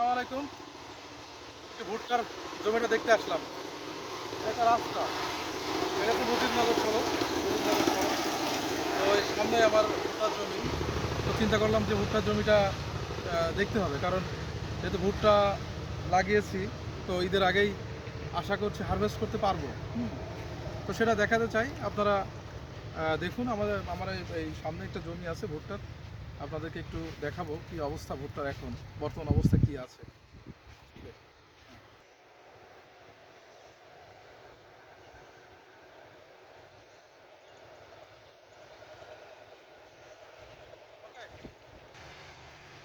আসসালামু আলাইকুম। একটু ভুট্টার জমিটা দেখতে আসলাম। এটা রাস্তা। এটা তো মুজিবনগর সড়ক। মুজিবনগর সড়ক। তো এই সামনে আমার ভুট্টার জমি। তো চিন্তা করলাম যে ভুট্টার জমিটা দেখতে হবে। কারণ যেহেতু ভুট্টা লাগিয়েছি, তো ঈদের আগেই আশা করছি হারভেস্ট করতে পারব। তো সেটা দেখাতে চাই। আপনারা দেখুন, আমাদের, আমার এই সামনে একটা জমি আছে ভুট্টার। আপনাদেরকে একটু দেখাবো কি অবস্থা ভুট্টার এখন, বর্তমান অবস্থা কি আছে।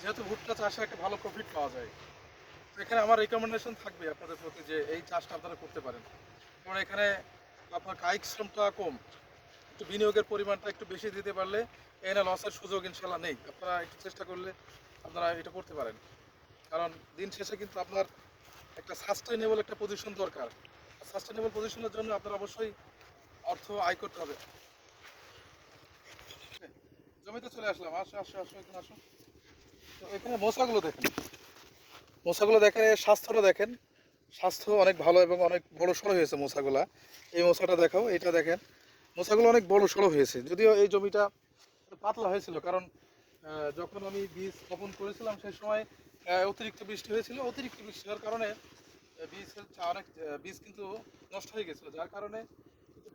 যেহেতু ভুট্টা চাষে একটা ভালো প্রফিট পাওয়া যায়, তো এখানে আমার রেকমেন্ডেশন থাকবে আপনাদের প্রতি যে এই চাষটা আপনারা করতে পারেন। কারণ এখানে আপনার কায়িক শ্রমটা কম একটু বিনিয়োগের পরিমাণটা একটু বেশি দিতে পারলে এখানে লসের সুযোগ ইনশাল্লাহ নেই। আপনারা একটু চেষ্টা করলে আপনারা এটা করতে পারেন। কারণ দিন শেষে কিন্তু আপনার একটা সাস্টেনেবল একটা পজিশন দরকার। সাস্টেনেবল পজিশনের জন্য আপনার অবশ্যই অর্থ আয় করতে হবে। জমিতে চলে আসলাম। আসো আসো আসো, এখানে আসো। তো এখানে মশাগুলো দেখেন। মশাগুলো দেখেন স্বাস্থ্যটা দেখেন। স্বাস্থ্য অনেক ভালো এবং অনেক বড় সড়ো হয়েছে মশাগুলা। এই মশাটা দেখাও, এটা দেখেন। মশাগুলো অনেক বড় সড়ো হয়েছে। যদিও এই জমিটা পাতলা হয়েছিল, কারণ যখন আমি বীজ বপন করেছিলাম সেই সময় অতিরিক্ত বৃষ্টি হয়েছিল। অতিরিক্ত বৃষ্টি হওয়ার কারণে বীজ অনেক বীজ কিন্তু নষ্ট হয়ে গেছিল। যার কারণে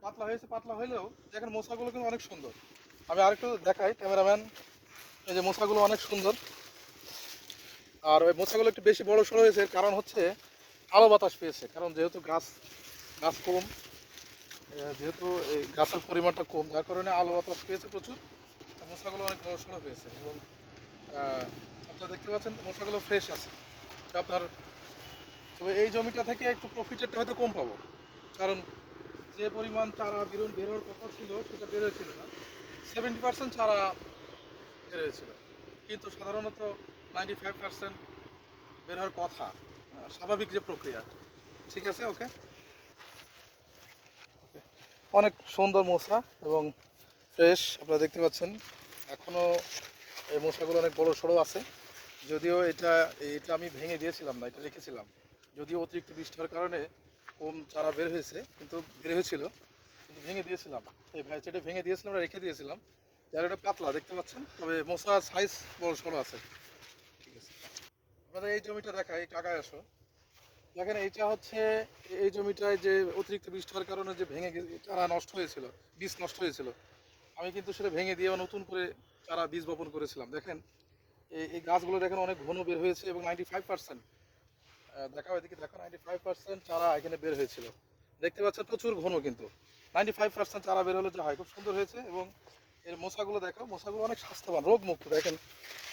পাতলা হয়েছে, পাতলা হলেও দেখেন মশাগুলো কিন্তু অনেক সুন্দর। আমি আরেকটু দেখাই ক্যামেরাম্যান, এই যে মশাগুলো অনেক সুন্দর। আর ওই মোচাগুলো একটু বেশি বড় সড়ো হয়েছে কারণ হচ্ছে আলো বাতাস পেয়েছে। কারণ যেহেতু গাছ গাছ কম যেহেতু এই গাছের পরিমাণটা কম, যার কারণে আলো বাতাস পেয়েছে প্রচুর মোচাগুলো অনেক বড় সড়ো হয়েছে এবং আপনারা দেখতে পাচ্ছেন মোচাগুলো ফ্রেশ আছে। আপনার, তবে এই জমিটা থেকে একটু প্রফিটেরটা হয়তো কম পাবো। কারণ যে পরিমাণ চারা বেরোন বেরোর কথা ছিল, সেটা বেরোয়েছিল না। সেভেন্টি পার্সেন্ট চারা বেরোয়েছিল কিন্তু সাধারণত নাইনটি ফাইভ পার্সেন্ট বের হওয়ার কথা, স্বাভাবিক যে প্রক্রিয়া। ঠিক আছে ওকে অনেক সুন্দর মশা এবং ফ্রেশ আপনারা দেখতে পাচ্ছেন। এখনও এই মশাগুলো অনেক বড় সড়ো আছে। যদিও এটা এটা আমি ভেঙে দিয়েছিলাম না, এটা রেখেছিলাম। যদিও অতিরিক্ত বৃষ্টি হওয়ার কারণে কম চারা বের হয়েছে, কিন্তু বের হয়েছিল। কিন্তু ভেঙে দিয়েছিলাম। এই ভ্যাচেটে ভেঙে দিয়েছিলাম রেখে দিয়েছিলাম। যার এটা পাতলা, দেখতে পাচ্ছেন? তবে মশার সাইজ বড় সড়ো আছে। ঠিক আছে। আপনাদের এই জমিটা দেখাই টাকায় আসো। দেখেন, এইটা হচ্ছে এই জমিটায় যে অতিরিক্ত বৃষ্টি হওয়ার কারণে যে ভেঙে চারা নষ্ট হয়েছিল, বীজ নষ্ট হয়েছিল। আমি কিন্তু সেটা ভেঙে দিয়ে নতুন করে চারা বীজ বপন করেছিলাম। দেখেন, এই গাছগুলো দেখেন অনেক ঘন বের হয়েছে এবং নাইনটি ফাইভ পার্সেন্ট দেখাও এদিকে, দেখো নাইনটি ফাইভ পার্সেন্ট চারা এখানে বের হয়েছিল। দেখতে পাচ্ছেন, প্রচুর ঘন কিন্তু। নাইনটি ফাইভ পার্সেন্ট চারা বের হলে যে হয়, খুব সুন্দর হয়েছে এবং এর মশাগুলো দেখো মশাগুলো অনেক স্বাস্থ্যবান, রোগমুক্ত। দেখেন,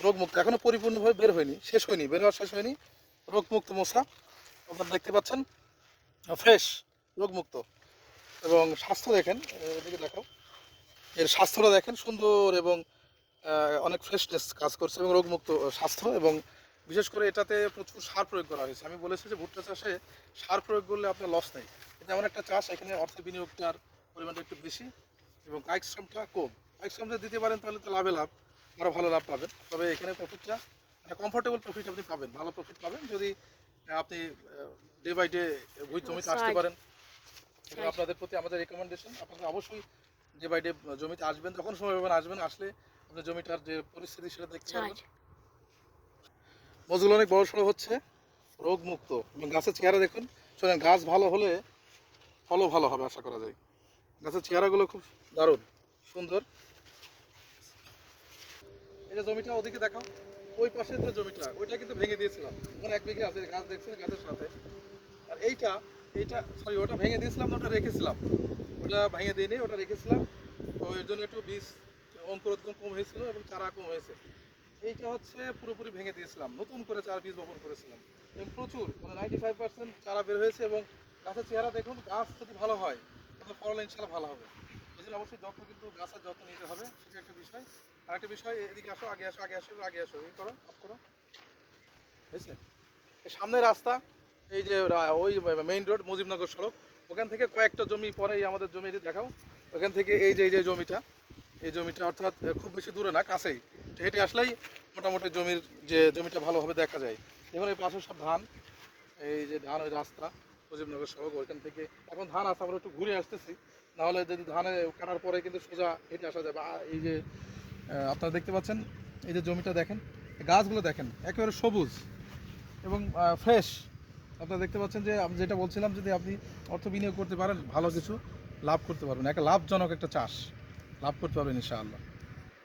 রোগমুক্ত, এখনও পরিপূর্ণভাবে বের হয়নি, শেষ হয়নি, বের হওয়া শেষ হয়নি। রোগমুক্ত মশা। আপনারা দেখতে পাচ্ছেন ফ্রেশ, রোগমুক্ত। এবং স্বাস্থ্য দেখেন, এদিকে দেখো এর স্বাস্থ্যটা দেখেন, সুন্দর এবং অনেক ফ্রেশনেস কাজ করছে এবং রোগমুক্ত স্বাস্থ্য এবং বিশেষ করে এটাতে প্রচুর সার প্রয়োগ করা হয়েছে। আমি বলেছি যে ভুট্টা চাষে সার প্রয়োগ করলে আপনার লস নেই। কিন্তু এমন একটা চাষ, এখানে অর্থের বিনিয়োগটার পরিমাণটা একটু বেশি এবং কায়িক শ্রমটা কম। কায়িক শ্রমটা দিতে পারেন, তাহলে তো লাভে লাভ আরও ভালো লাভ পাবেন। তবে এখানে প্রফিটটা কমফোর্টেবল প্রফিট আপনি পাবেন, ভালো প্রফিট পাবেন। যদি আপনি ডে বাই ডে ওই জমিতে আসতে পারেন। আপনাদের প্রতি আমাদের রেকমেন্ডেশন আপনারা অবশ্যই ডে বাই ডে জমিতে আসবেন। যখন সময় পাবেন আসবেন আসলে আপনি জমিটার যে পরিস্থিতি সেটা দেখতে পারবেন। মজগুলো অনেক বড় সড়ো হচ্ছে রোগ মুক্ত। এবং গাছের চেহারা দেখুন। শোনেন গাছ ভালো হলে ফলও ভালো হবে আশা করা যায়। গাছের চেহারাগুলো খুব দারুণ সুন্দর। এটা জমিটা ওদিকে দেখাও। ওই পাশে যে জমিটা, ওইটা কিন্তু ভেঙে দিয়েছিলাম। ওখানে এক বিঘে আছে, গাছ দেখছেন, গাছের সাথে। আর এইটা এইটা সরি ওটা ভেঙে দিয়েছিলাম ওটা রেখেছিলাম। ওটা ভেঙে দিইনি ওটা রেখেছিলাম। তো এর জন্য একটু বীজ, অঙ্কুরোদ্গম কম হয়েছিল এবং চারা কম হয়েছে। এইটা হচ্ছে পুরোপুরি ভেঙে দিয়েছিলাম। নতুন করে চারা বীজ বপন করেছিলাম। এবং প্রচুর মানে নাইনটি ফাইভ পার্সেন্ট চারা বের হয়েছে এবং গাছের চেহারা দেখুন, গাছ যদি ভালো হয়, তাহলে ফলন ইনশাল্লাহ ভালো হবে। এই অবশ্যই যত্ন কিন্তু গাছের যত্ন নিতে হবে, সেটা একটা বিষয়। আর একটা বিষয়, এদিকে আসো, আগে আসো আগে আসো আগে আসো, এই করো অফ করো। বুঝলে এই সামনের রাস্তা, এই যে ওই মেইন রোড মুজিবনগর সড়ক, ওখান থেকে কয়েকটা জমি পরে এই আমাদের জমি দেখাও। ওখান থেকে এই যে এই যে জমিটা, এই জমিটা অর্থাৎ খুব বেশি দূরে না, কাছেই। হেঁটে আসলেই মোটামুটি জমির যে, জমিটা ভালোভাবে দেখা যায়। এবং এই পাশে সব ধান, এই যে ধান ওই রাস্তা মুজিবনগর সড়ক, ওইখান থেকে। এখন ধান আছে, আমরা একটু ঘুরে আসতেছি। নাহলে যদি ধানে কাটার পরে কিন্তু সোজা হেঁটে আসা যাবে। এই যে আপনারা দেখতে পাচ্ছেন, এই যে জমিটা দেখেন, গাছগুলো দেখেন, একেবারে সবুজ এবং ফ্রেশ আপনারা দেখতে পাচ্ছেন যে, আমি যেটা বলছিলাম, যদি আপনি অর্থ বিনিয়োগ করতে পারেন, ভালো কিছু লাভ করতে পারবেন। একটা লাভজনক একটা চাষ লাভ করতে পারবেন, ইনশাআল্লাহ।